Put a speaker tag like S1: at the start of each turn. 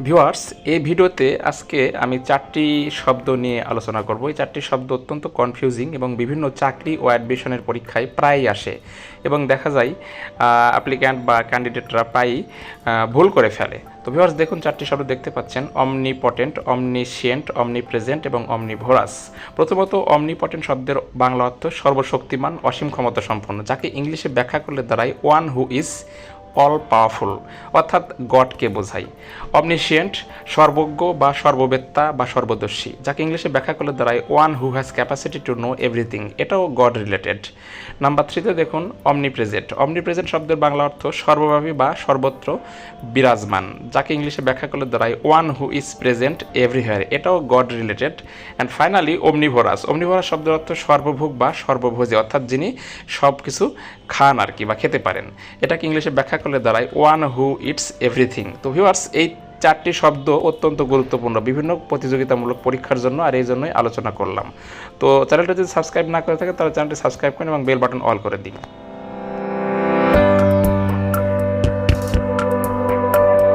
S1: Viewers, এই ভিডিওতে আজকে আমি চারটি শব্দ নিয়ে আলোচনা করব। এই চারটি শব্দ অত্যন্ত কনফিউজিং এবং বিভিন্ন চাকরি ও অ্যাডমিশনের পরীক্ষায় প্রায়ই আসে এবং দেখা যায় অ্যাপ্লিক্যান্ট বা ক্যান্ডিডেটরা প্রায়ই ভুল করে ফেলে। তো ভিউয়ার্স, দেখুন চারটি শব্দ দেখতে পাচ্ছেন অমনি পটেন্ট অমনিশিয়েন্ট অমনি প্রেজেন্ট এবং অমনি ভোরাস প্রথমত অমনি পটেন্ট শব্দের বাংলা অর্থ সর্বশক্তিমান, অসীম ক্ষমতা সম্পন্ন, যাকে ইংলিশে ব্যাখ্যা করলে দাঁড়ায় one who is all powerful অর্থাৎ গডকে বোঝায় অমনিশিয়েন্ট সর্বজ্ঞ বা সর্ববেত্তা বা সর্বদর্শী, যাকে ইংলিশে ব্যাখ্যা করলে দাঁড়ায় one who has capacity to know everything এটাও গড রিলেটেড নাম্বার থ্রিতে দেখুন অমনি প্রেজেন্ট অমনি প্রেজেন্ট শব্দের বাংলা অর্থ সর্বব্যাপী বা সর্বত্র বিরাজমান, যাকে ইংলিশে ব্যাখ্যা করলে দাঁড়ায় one who is present everywhere এটাও god related and finally omnivorous omnivorous শব্দের অর্থ সর্বভোগ বা সর্বভোজী, অর্থাৎ যিনি সব কিছু খান আর কি বা খেতে পারেন। এটাকে ইংলিশে ব্যাখ্যা করলে দাঁড়ায় ওয়ান হু ইটস এভরিথিং তো ভিউয়ার্স এই চারটি শব্দ অত্যন্ত গুরুত্বপূর্ণ। বিভিন্ন প্রতিযোগিতামূলক পরীক্ষার জন্য আর এই জন্যই আলোচনা করলাম। তো চ্যানেলটা যদি সাবস্ক্রাইব না করে থাকে, তাহলে চ্যানেলটি সাবস্ক্রাইব করুন এবং বেল বাটন অল করে দিন।